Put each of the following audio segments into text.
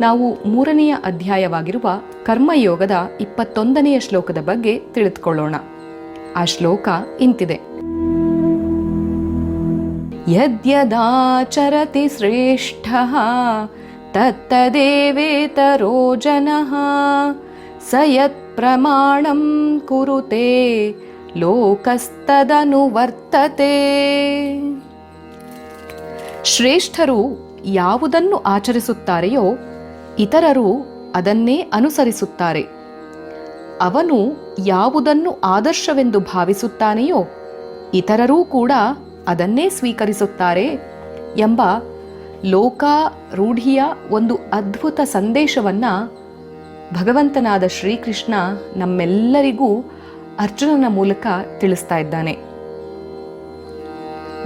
ನಾವು ಮೂರನೆಯ ಅಧ್ಯಾಯವಾಗಿರುವ ಕರ್ಮಯೋಗದ ಇಪ್ಪತ್ತೊಂದನೆಯ ಶ್ಲೋಕದ ಬಗ್ಗೆ ತಿಳಿದುಕೊಳ್ಳೋಣ. ಆ ಶ್ಲೋಕ ಇಂತಿದೆ. ಯದ್ಯದಾಚರತಿ ಶ್ರೇಷ್ಠ, ತತ್ತದೇವೇತರೋ ಜನಃ ಸಯತ್ ಪ್ರಮಾಣ ಕುರುತೆ ಲೋಕಸ್ತದನುವರ್ತತೆ ಶ್ರೇಷ್ಠರು ಯಾವುದನ್ನು ಆಚರಿಸುತ್ತಾರೆಯೋ ಇತರರು ಅದನ್ನೇ ಅನುಸರಿಸುತ್ತಾರೆ. ಅವನು ಯಾವುದನ್ನು ಆದರ್ಶವೆಂದು ಭಾವಿಸುತ್ತಾನೆಯೋ, ಇತರರೂ ಕೂಡ ಅದನ್ನೇ ಸ್ವೀಕರಿಸುತ್ತಾರೆ ಎಂಬ ಲೋಕ ರೂಢಿಯ ಒಂದು ಅದ್ಭುತ ಸಂದೇಶವನ್ನ ಭಗವಂತನಾದ ಶ್ರೀಕೃಷ್ಣ ನಮ್ಮೆಲ್ಲರಿಗೂ ಅರ್ಜುನನ ಮೂಲಕ ತಿಳಿಸ್ತಾ ಇದ್ದಾನೆ.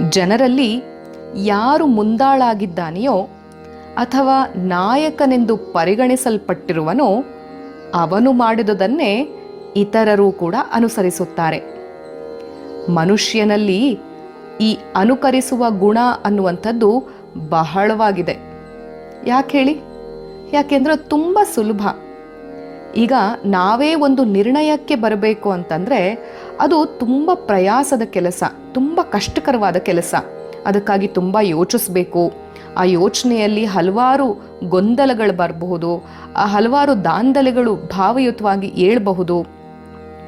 ಜನರಲ್ಲಿ ಯಾರು ಮುಂದಾಳಾಗಿದ್ದಾನೆಯೋ ಅಥವಾ ನಾಯಕನೆಂದು ಪರಿಗಣಿಸಲ್ಪಟ್ಟಿರುವನೋ ಅವನು ಮಾಡಿದುದನ್ನೇ ಇತರರೂ ಕೂಡ ಅನುಸರಿಸುತ್ತಾರೆ. ಮನುಷ್ಯನಲ್ಲಿ ಈ ಅನುಕರಿಸುವ ಗುಣ ಅನ್ನುವಂಥದ್ದು ಬಹಳವಾಗಿದೆ. ಯಾಕೆ ಹೇಳಿ? ಯಾಕೆಂದ್ರೆ ತುಂಬ ಸುಲಭ. ಈಗ ನಾವೇ ಒಂದು ನಿರ್ಣಯಕ್ಕೆ ಬರಬೇಕು ಅಂತಂದರೆ ಅದು ತುಂಬ ಪ್ರಯಾಸದ ಕೆಲಸ, ತುಂಬ ಕಷ್ಟಕರವಾದ ಕೆಲಸ. ಅದಕ್ಕಾಗಿ ತುಂಬ ಯೋಚಿಸ್ಬೇಕು. ಆ ಯೋಚನೆಯಲ್ಲಿ ಹಲವಾರು ಗೊಂದಲಗಳು ಬರಬಹುದು, ಆ ಹಲವಾರು ದಾಂಧಲೆಗಳು ಭಾವಯುತವಾಗಿ ಏಳಬಹುದು.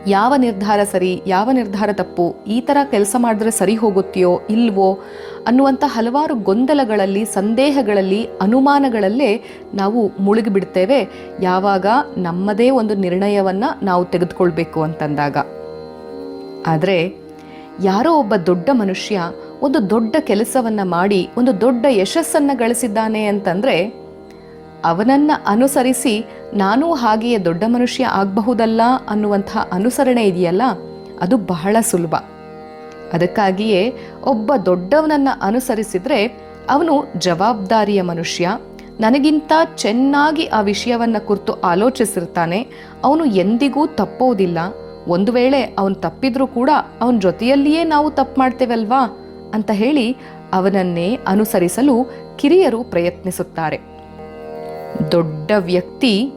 ಯಾವ ನಿರ್ಧಾರ ಸರಿ, ಯಾವ ನಿರ್ಧಾರ ತಪ್ಪು, ಈ ಥರ ಕೆಲಸ ಮಾಡಿದ್ರೆ ಸರಿ ಹೋಗುತ್ತೆಯೋ, ಇಲ್ವೋ ಅನ್ನುವಂಥ ಹಲವಾರು ಗೊಂದಲಗಳಲ್ಲಿ, ಸಂದೇಹಗಳಲ್ಲಿ, ಅನುಮಾನಗಳಲ್ಲೇ ನಾವು ಮುಳುಗಿಬಿಡ್ತೇವೆ ಯಾವಾಗ? ನಮ್ಮದೇ ಒಂದು ನಿರ್ಣಯವನ್ನು ನಾವು ತೆಗೆದುಕೊಳ್ಬೇಕು ಅಂತಂದಾಗ. ಆದರೆ ಯಾರೋ ಒಬ್ಬ ದೊಡ್ಡ ಮನುಷ್ಯ ಒಂದು ದೊಡ್ಡ ಕೆಲಸವನ್ನ ಮಾಡಿ, ಒಂದು ದೊಡ್ಡ ಯಶಸ್ಸನ್ನು ಗಳಿಸಿದ್ದಾನೆ ಅಂತಂದರೆ, ಅವನನ್ನ ಅನುಸರಿಸಿ ನಾನೂ ಹಾಗೆಯೇ ದೊಡ್ಡ ಮನುಷ್ಯ ಆಗಬಹುದಲ್ಲ ಅನ್ನುವಂಥ ಅನುಸರಣೆ ಇದೆಯಲ್ಲ, ಅದು ಬಹಳ ಸುಲಭ. ಅದಕ್ಕಾಗಿಯೇ ಒಬ್ಬ ದೊಡ್ಡವನನ್ನು ಅನುಸರಿಸಿದರೆ ಅವನು ಜವಾಬ್ದಾರಿಯ ಮನುಷ್ಯ, ನನಗಿಂತ ಚೆನ್ನಾಗಿ ಆ ವಿಷಯವನ್ನು ಕುರಿತು ಆಲೋಚಿಸಿರ್ತಾನೆ, ಅವನು ಎಂದಿಗೂ ತಪ್ಪೋದಿಲ್ಲ. ಒಂದು ವೇಳೆ ಅವನು ತಪ್ಪಿದ್ರೂ ಕೂಡ ಅವನ ಜೊತೆಯಲ್ಲಿಯೇ ನಾವು ತಪ್ಪು ಮಾಡ್ತೇವಲ್ವಾ? ಅಂತ ಹೇಳಿ ಅವನನ್ನೇ ಅನುಸರಿಸಲು ಕಿರಿಯರು ಪ್ರಯತ್ನಿಸುತ್ತಾರೆ. ದೊಡ್ಡ ವ್ಯಕ್ತಿ,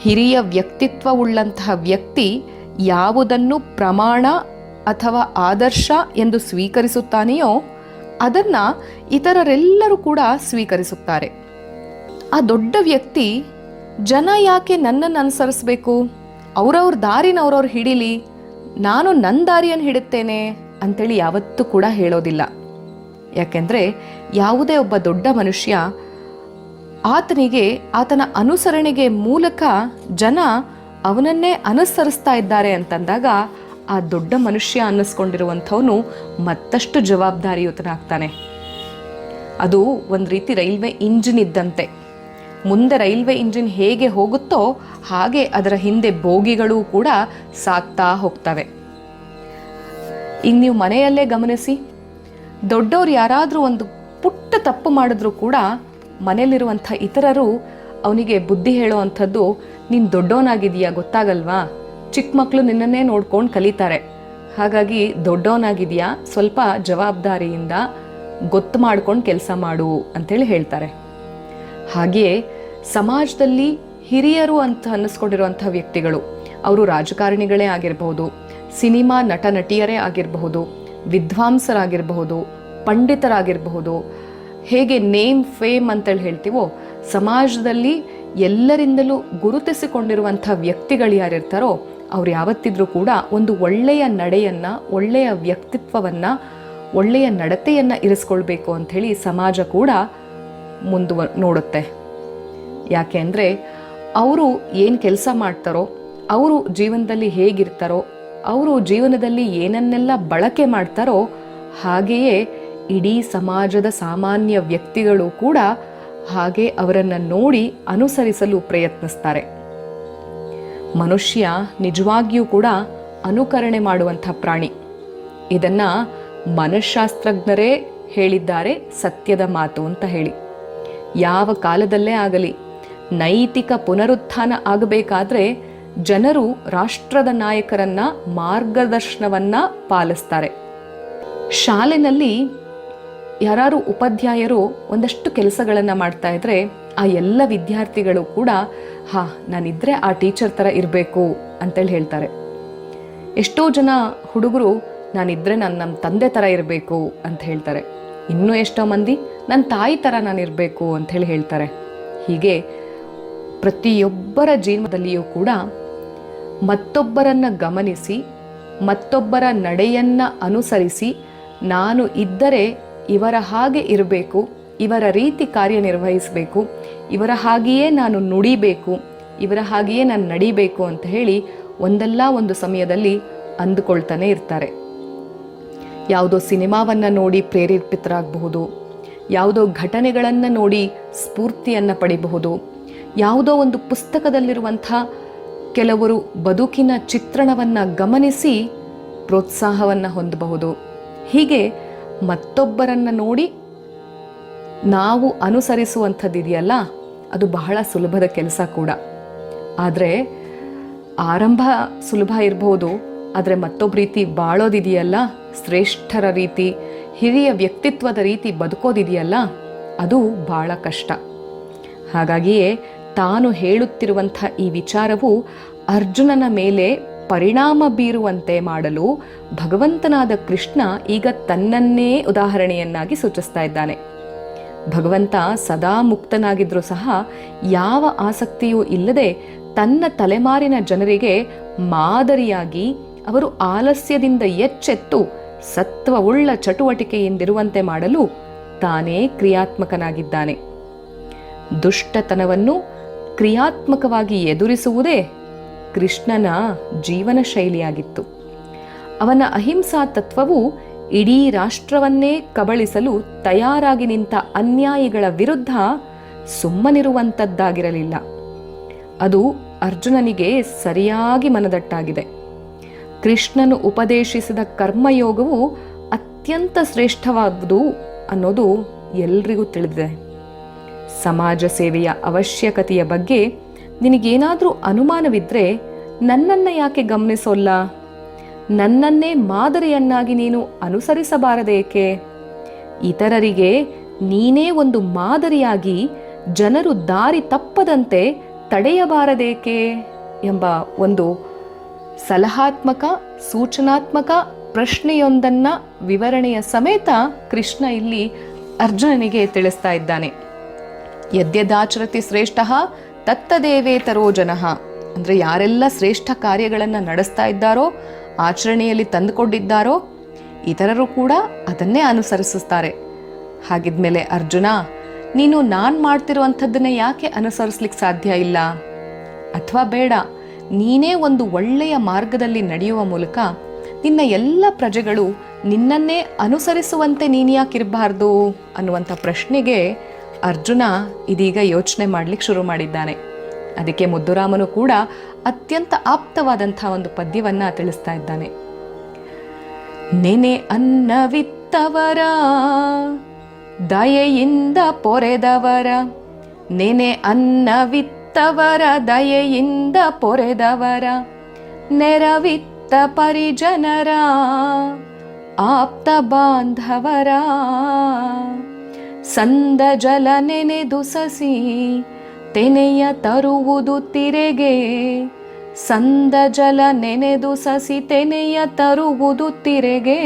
ಹಿರಿಯ ವ್ಯಕ್ತಿತ್ವವುಳ್ಳಂತಹ ವ್ಯಕ್ತಿ ಯಾವುದನ್ನು ಪ್ರಮಾಣ ಅಥವಾ ಆದರ್ಶ ಎಂದು ಸ್ವೀಕರಿಸುತ್ತಾನೆಯೋ, ಅದನ್ನ ಇತರರೆಲ್ಲರೂ ಕೂಡ ಸ್ವೀಕರಿಸುತ್ತಾರೆ. ಆ ದೊಡ್ಡ ವ್ಯಕ್ತಿ, ಜನ ಯಾಕೆ ನನ್ನನ್ನು ಅನುಸರಿಸಬೇಕು? ಅವ್ರವ್ರ ದಾರಿನ ಅವ್ರವ್ರು ಹಿಡೀಲಿ? ನಾನು ನನ್ನ ದಾರಿಯನ್ನು ಹಿಡುತ್ತೇನೆ? ಅಂತೇಳಿ ಯಾವತ್ತೂ ಕೂಡ ಹೇಳೋದಿಲ್ಲ. ಯಾಕೆಂದರೆ ಯಾವುದೇ ಒಬ್ಬ ದೊಡ್ಡ ಮನುಷ್ಯ ಆತನಿಗೆ, ಆತನ ಅನುಸರಣೆಗೆ ಮೂಲಕ ಜನ ಅವನನ್ನೇ ಅನುಸರಿಸ್ತಾ ಇದ್ದಾರೆ ಅಂತಂದಾಗ ಆ ದೊಡ್ಡ ಮನುಷ್ಯ ಅನ್ನಿಸ್ಕೊಂಡಿರುವಂಥವನು ಮತ್ತಷ್ಟು ಜವಾಬ್ದಾರಿಯುತನಾಗ್ತಾನೆ. ಅದು ಒಂದು ರೀತಿ ರೈಲ್ವೆ ಇಂಜಿನ್ ಇದ್ದಂತೆ. ಮುಂದೆ ರೈಲ್ವೆ ಇಂಜಿನ್ ಹೇಗೆ ಹೋಗುತ್ತೋ ಹಾಗೆ ಅದರ ಹಿಂದೆ ಬೋಗಿಗಳು ಕೂಡ ಸಾಕ್ತಾ ಹೋಗ್ತವೆ. ಈಗ ನೀವು ಮನೆಯಲ್ಲೇ ಗಮನಿಸಿ, ದೊಡ್ಡವ್ರು ಯಾರಾದರೂ ಒಂದು ಪುಟ್ಟ ತಪ್ಪು ಮಾಡಿದ್ರೂ ಕೂಡ ಮನೆಯಲ್ಲಿರುವಂಥ ಇತರರು ಅವನಿಗೆ ಬುದ್ಧಿ ಹೇಳೋ ನೀನು ದೊಡ್ಡವನಾಗಿದೀಯಾ ಗೊತ್ತಾಗಲ್ವಾ? ಚಿಕ್ಕ ಮಕ್ಕಳು ನಿನ್ನನ್ನೇ ನೋಡ್ಕೊಂಡು ಕಲಿತಾರೆ. ಹಾಗಾಗಿ ದೊಡ್ಡವನಾಗಿದೆಯಾ ಸ್ವಲ್ಪ ಜವಾಬ್ದಾರಿಯಿಂದ ಗೊತ್ತು ಮಾಡ್ಕೊಂಡು ಕೆಲಸ ಮಾಡು ಅಂತೇಳಿ ಹೇಳ್ತಾರೆ. ಹಾಗೆಯೇ ಸಮಾಜದಲ್ಲಿ ಹಿರಿಯರು ಅಂತ ಅನ್ನಿಸ್ಕೊಂಡಿರುವಂಥ ವ್ಯಕ್ತಿಗಳು, ಅವರು ರಾಜಕಾರಣಿಗಳೇ ಆಗಿರಬಹುದು ಸಿನಿಮಾ ನಟ ನಟಿಯರೇ ಆಗಿರಬಹುದು, ವಿದ್ವಾಂಸರಾಗಿರಬಹುದು, ಪಂಡಿತರಾಗಿರಬಹುದು, ಹೇಗೆ ನೇಮ್, ಫೇಮ್ ಅಂತೇಳಿ ಹೇಳ್ತೀವೋ, ಸಮಾಜದಲ್ಲಿ ಎಲ್ಲರಿಂದಲೂ ಗುರುತಿಸಿಕೊಂಡಿರುವಂಥ ವ್ಯಕ್ತಿಗಳು ಯಾರಿರ್ತಾರೋ, ಅವ್ರು ಯಾವತ್ತಿದ್ರೂ ಕೂಡ ಒಂದು ಒಳ್ಳೆಯ ನಡೆಯನ್ನ, ಒಳ್ಳೆಯ ವ್ಯಕ್ತಿತ್ವವನ್ನ, ಒಳ್ಳೆಯ ನಡತೆಯನ್ನು ಇರಿಸ್ಕೊಳ್ಬೇಕು ಅಂಥೇಳಿ ಸಮಾಜ ಕೂಡ ಮುಂದುವ, ನೋಡುತ್ತೆ. ಯಾಕೆ ಅಂದರೆ, ಅವರು ಏನು ಕೆಲಸ ಮಾಡ್ತಾರೋ, ಅವರು ಜೀವನದಲ್ಲಿ ಹೇಗಿರ್ತಾರೋ ಅವರು ಜೀವನದಲ್ಲಿ ಏನನ್ನೆಲ್ಲ ಬಳಕೆ ಮಾಡ್ತಾರೋ ಹಾಗೆಯೇ ಇಡೀ ಸಮಾಜದ ಸಾಮಾನ್ಯ ವ್ಯಕ್ತಿಗಳು ಕೂಡ ಹಾಗೆ ಅವರನ್ನು ನೋಡಿ ಅನುಸರಿಸಲು ಪ್ರಯತ್ನಿಸ್ತಾರೆ. ಮನುಷ್ಯ ನಿಜವಾಗಿಯೂ ಕೂಡ ಅನುಕರಣೆ ಮಾಡುವಂಥ ಪ್ರಾಣಿ. ಇದನ್ನ ಮನಃಶಾಸ್ತ್ರಜ್ಞರೇ ಹೇಳಿದ್ದಾರೆ ಸತ್ಯದ ಮಾತು ಅಂತ ಹೇಳಿ. ಯಾವ ಕಾಲದಲ್ಲೇ ಆಗಲಿ ನೈತಿಕ ಪುನರುತ್ಥಾನ ಆಗಬೇಕಾದ್ರೆ ಜನರು ರಾಷ್ಟ್ರದ ನಾಯಕರನ್ನ ಮಾರ್ಗದರ್ಶನವನ್ನ ಪಾಲಿಸ್ತಾರೆ. ಶಾಲೆನಲ್ಲಿ ಯಾರು ಉಪಾಧ್ಯಾಯರು ಒಂದಷ್ಟು ಕೆಲಸಗಳನ್ನು ಮಾಡ್ತಾ ಇದ್ರೆ ಆ ಎಲ್ಲ ವಿದ್ಯಾರ್ಥಿಗಳು ಕೂಡ, ಹಾ, ನಾನಿದ್ರೆ ಆ ಟೀಚರ್ ಥರ ಇರಬೇಕು ಅಂತೇಳಿ ಹೇಳ್ತಾರೆ. ಎಷ್ಟೋ ಜನ ಹುಡುಗರು, ನಾನಿದ್ರೆ ನಾನು ನಮ್ಮ ತಂದೆ ಥರ ಇರಬೇಕು ಅಂತ ಹೇಳ್ತಾರೆ. ಇನ್ನೂ ಎಷ್ಟೋ ಮಂದಿ ನನ್ನ ತಾಯಿ ಥರ ನಾನು ಇರಬೇಕು ಅಂತ ಹೇಳಿ ಹೇಳ್ತಾರೆ. ಹೀಗೆ ಪ್ರತಿಯೊಬ್ಬರ ಜೀವನದಲ್ಲಿಯೂ ಕೂಡ ಮತ್ತೊಬ್ಬರನ್ನ ಗಮನಿಸಿ, ಮತ್ತೊಬ್ಬರ ನಡೆಯನ್ನ ಅನುಸರಿಸಿ, ನಾನು ಇದ್ದರೆ ಇವರ ಹಾಗೆ ಇರಬೇಕು, ಇವರ ರೀತಿ ಕಾರ್ಯನಿರ್ವಹಿಸಬೇಕು, ಇವರ ಹಾಗೆಯೇ ನಾನು ನುಡಿಬೇಕು, ಇವರ ಹಾಗೆಯೇ ನಾನು ನಡಿಬೇಕು ಅಂತ ಹೇಳಿ ಒಂದಲ್ಲ ಒಂದು ಸಮಯದಲ್ಲಿ ಅಂದುಕೊಳ್ತಾನೆ ಇರ್ತಾರೆ. ಯಾವುದೋ ಸಿನಿಮಾವನ್ನು ನೋಡಿ ಪ್ರೇರೇಪಿತರಾಗಬಹುದು, ಯಾವುದೋ ಘಟನೆಗಳನ್ನು ನೋಡಿ ಸ್ಫೂರ್ತಿಯನ್ನು ಪಡಿಬಹುದು, ಯಾವುದೋ ಒಂದು ಪುಸ್ತಕದಲ್ಲಿರುವಂಥ ಕೆಲವರು ಬದುಕಿನ ಚಿತ್ರಣವನ್ನು ಗಮನಿಸಿ ಪ್ರೋತ್ಸಾಹವನ್ನು ಹೊಂದಬಹುದು. ಹೀಗೆ ಮತ್ತೊಬ್ಬರನ್ನು ನೋಡಿ ನಾವು ಅನುಸರಿಸುವಂಥದ್ದಿದೆಯಲ್ಲ ಅದು ಬಹಳ ಸುಲಭದ ಕೆಲಸ ಕೂಡ. ಆದರೆ ಆರಂಭ ಸುಲಭ ಇರಬಹುದು ಆದರೆ ಮತ್ತೊಬ್ಬ ರೀತಿ ಬಾಳೋದಿದೆಯಲ್ಲ ಶ್ರೇಷ್ಠರ ರೀತಿ, ಹಿರಿಯ ವ್ಯಕ್ತಿತ್ವದ ರೀತಿ ಬದುಕೋದಿದೆಯಲ್ಲ ಅದು ಬಹಳ ಕಷ್ಟ. ಹಾಗಾಗಿಯೇ ತಾನು ಹೇಳುತ್ತಿರುವಂಥ ಈ ವಿಚಾರವು ಅರ್ಜುನನ ಮೇಲೆ ಪರಿಣಾಮ ಬೀರುವಂತೆ ಮಾಡಲು ಭಗವಂತನಾದ ಕೃಷ್ಣ ಈಗ ತನ್ನನ್ನೇ ಉದಾಹರಣೆಯನ್ನಾಗಿ ಸೂಚಿಸ್ತಾ ಇದ್ದಾನೆ. ಭಗವಂತ ಸದಾ ಮುಕ್ತನಾಗಿದ್ರೂ ಸಹ ಯಾವ ಆಸಕ್ತಿಯೂ ಇಲ್ಲದೆ ತನ್ನ ತಲೆಮಾರಿನ ಜನರಿಗೆ ಮಾದರಿಯಾಗಿ ಅವರು ಆಲಸ್ಯದಿಂದ ಎಚ್ಚೆತ್ತು ಸತ್ವವುಳ್ಳ ಚಟುವಟಿಕೆಯಿಂದಿರುವಂತೆ ಮಾಡಲು ತಾನೇ ಕ್ರಿಯಾತ್ಮಕನಾಗಿದ್ದಾನೆ. ದುಷ್ಟತನವನ್ನು ಕ್ರಿಯಾತ್ಮಕವಾಗಿ ಎದುರಿಸುವುದೇ ಕೃಷ್ಣನ ಜೀವನ ಶೈಲಿಯಾಗಿತ್ತು ಅವನ ಅಹಿಂಸಾ ತತ್ವವು ಇಡೀ ರಾಷ್ಟ್ರವನ್ನೇ ಕಬಳಿಸಲು ತಯಾರಾಗಿ ನಿಂತ ಅನ್ಯಾಯಿಗಳ ವಿರುದ್ಧ ಸುಮ್ಮನಿರುವಂಥದ್ದಾಗಿರಲಿಲ್ಲ. ಅದು ಅರ್ಜುನನಿಗೆ ಸರಿಯಾಗಿ ಮನದಟ್ಟಾಗಿದೆ. ಕೃಷ್ಣನು ಉಪದೇಶಿಸಿದ ಕರ್ಮಯೋಗವು ಅತ್ಯಂತ ಶ್ರೇಷ್ಠವಾದುದು ಅನ್ನೋದು ಎಲ್ರಿಗೂ ತಿಳಿದಿದೆ. ಸಮಾಜ ಸೇವೆಯ ಅವಶ್ಯಕತೆಯ ಬಗ್ಗೆ ನಿನಗೇನಾದರೂ ಅನುಮಾನವಿದ್ದರೆ ನನ್ನನ್ನು ಯಾಕೆ ಗಮನಿಸೋಲ್ಲ? ನನ್ನನ್ನೇ ಮಾದರಿಯನ್ನಾಗಿ ನೀನು ಅನುಸರಿಸಬಾರದೇಕೆ? ಇತರರಿಗೆ ನೀನೇ ಒಂದು ಮಾದರಿಯಾಗಿ ಜನರು ದಾರಿ ತಪ್ಪದಂತೆ ತಡೆಯಬಾರದೇಕೆ? ಎಂಬ ಒಂದು ಸಲಹಾತ್ಮಕ, ಸೂಚನಾತ್ಮಕ ಪ್ರಶ್ನೆಯೊಂದನ್ನು ವಿವರಣೆಯ ಸಮೇತ ಕೃಷ್ಣ ಇಲ್ಲಿ ಅರ್ಜುನನಿಗೆ ತಿಳಿಸ್ತಾ ಇದ್ದಾನೆ. ಯದ್ಯದಾಚರತಿ ಶ್ರೇಷ್ಠ, ತತ್ತದೇವೇತರೋ ಜನಃ. ಅಂದರೆ ಯಾರೆಲ್ಲ ಶ್ರೇಷ್ಠ ಕಾರ್ಯಗಳನ್ನು ನಡೆಸ್ತಾ ಇದ್ದಾರೋ, ಆಚರಣೆಯಲ್ಲಿ ತಂದುಕೊಂಡಿದ್ದಾರೋ ಇತರರು ಕೂಡ ಅದನ್ನೇ ಅನುಸರಿಸುತ್ತಾರೆ. ಹಾಗಿದ್ಮೇಲೆ ಅರ್ಜುನ, ನೀನು ನಾನು ಮಾಡ್ತಿರುವಂಥದ್ದನ್ನೇ ಯಾಕೆ ಅನುಸರಿಸ್ಲಿಕ್ಕೆ ಸಾಧ್ಯ ಇಲ್ಲ? ಅಥವಾ ಬೇಡ, ನೀನೇ ಒಂದು ಒಳ್ಳೆಯ ಮಾರ್ಗದಲ್ಲಿ ನಡೆಯುವ ಮೂಲಕ ನಿನ್ನ ಎಲ್ಲ ಪ್ರಜೆಗಳು ನಿನ್ನನ್ನೇ ಅನುಸರಿಸುವಂತೆ ನೀನು ಯಾಕಿರಬಾರ್ದು ಅನ್ನುವಂಥ ಪ್ರಶ್ನೆಗೆ ಅರ್ಜುನ ಇದೀಗ ಯೋಚನೆ ಮಾಡ್ಲಿಕ್ಕೆ ಶುರು ಮಾಡಿದ್ದಾನೆ. ಅದಕ್ಕೆ ಮುದ್ದುರಾಮನು ಕೂಡ ಅತ್ಯಂತ ಆಪ್ತವಾದಂಥ ಒಂದು ಪದ್ಯವನ್ನ ತಿಳಿಸ್ತಾ ಇದ್ದಾನೆ. ನೆನೆ ಅನ್ನವಿತ್ತವರ, ದಯೆಯಿಂದ ಪೊರೆದವರ, ನೆನೆ ಅನ್ನವಿತ್ತವರ, ದಯೆಯಿಂದ ಪೊರೆದವರ, ನೆರವಿತ್ತ ಪರಿಜನರ, ಆಪ್ತ ಬಾಂಧವರ. ಸಂದ ಜಲ ನೆನೆದು ಸಸಿ, ತೆನೆಯ ತರುವುದು ತಿರೆಗೆ. ಸಂದ ಜಲ ನೆನೆದು ಸಸಿ, ತೆನೆಯ ತರುವುದು ತಿರೆಗೆ.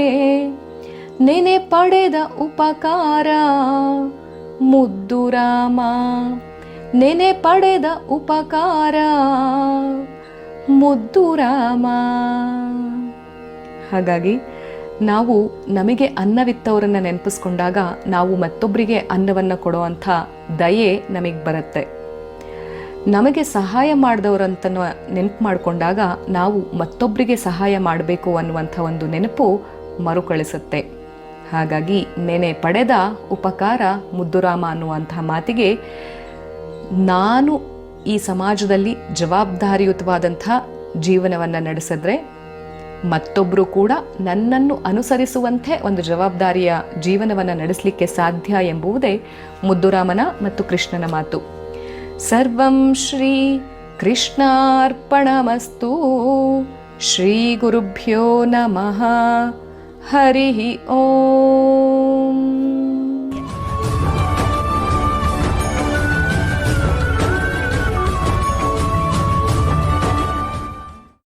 ನೆನೆ ಪಡೆದ ಉಪಕಾರ, ಮುದ್ದು ರಾಮ. ನೆನೆ ಪಡೆದ ಉಪಕಾರ, ಮುದ್ದು ರಾಮ. ಹಾಗಾಗಿ ನಾವು ನಮಗೆ ಅನ್ನವಿತ್ತವರನ್ನು ನೆನಪಿಸ್ಕೊಂಡಾಗ ನಾವು ಮತ್ತೊಬ್ಬರಿಗೆ ಅನ್ನವನ್ನು ಕೊಡುವಂಥ ದಯೆ ನಮಗೆ ಬರುತ್ತೆ. ನಮಗೆ ಸಹಾಯ ಮಾಡಿದವರಂತ ನೆನಪು ಮಾಡಿಕೊಂಡಾಗ ನಾವು ಮತ್ತೊಬ್ಬರಿಗೆ ಸಹಾಯ ಮಾಡಬೇಕು ಅನ್ನುವಂಥ ಒಂದು ನೆನಪು ಮರುಕಳಿಸುತ್ತೆ. ಹಾಗಾಗಿ ನೆನೆ ಪಡೆದ ಉಪಕಾರ ಮುದ್ದುರಾಮ ಅನ್ನುವಂಥ ಮಾತಿಗೆ ನಾನು ಈ ಸಮಾಜದಲ್ಲಿ ಜವಾಬ್ದಾರಿಯುತವಾದಂಥ ಜೀವನವನ್ನು ನಡೆಸಿದ್ರೆ ಮತ್ತೊಬ್ಬರು ಕೂಡ ನನ್ನನ್ನು ಅನುಸರಿಸುವಂತೆ ಒಂದು ಜವಾಬ್ದಾರಿಯ ಜೀವನವನ್ನು ನಡೆಸಲಿಕ್ಕೆ ಸಾಧ್ಯ ಎಂಬುವುದೇ ಮುದ್ದುರಾಮನ ಮತ್ತು ಕೃಷ್ಣನ ಮಾತು. ಸರ್ವಂ ಶ್ರೀ ಕೃಷ್ಣಾರ್ಪಣಮಸ್ತು. ಶ್ರೀ ಗುರುಭ್ಯೋ ನಮಃ. ಹರಿ ಓಂ.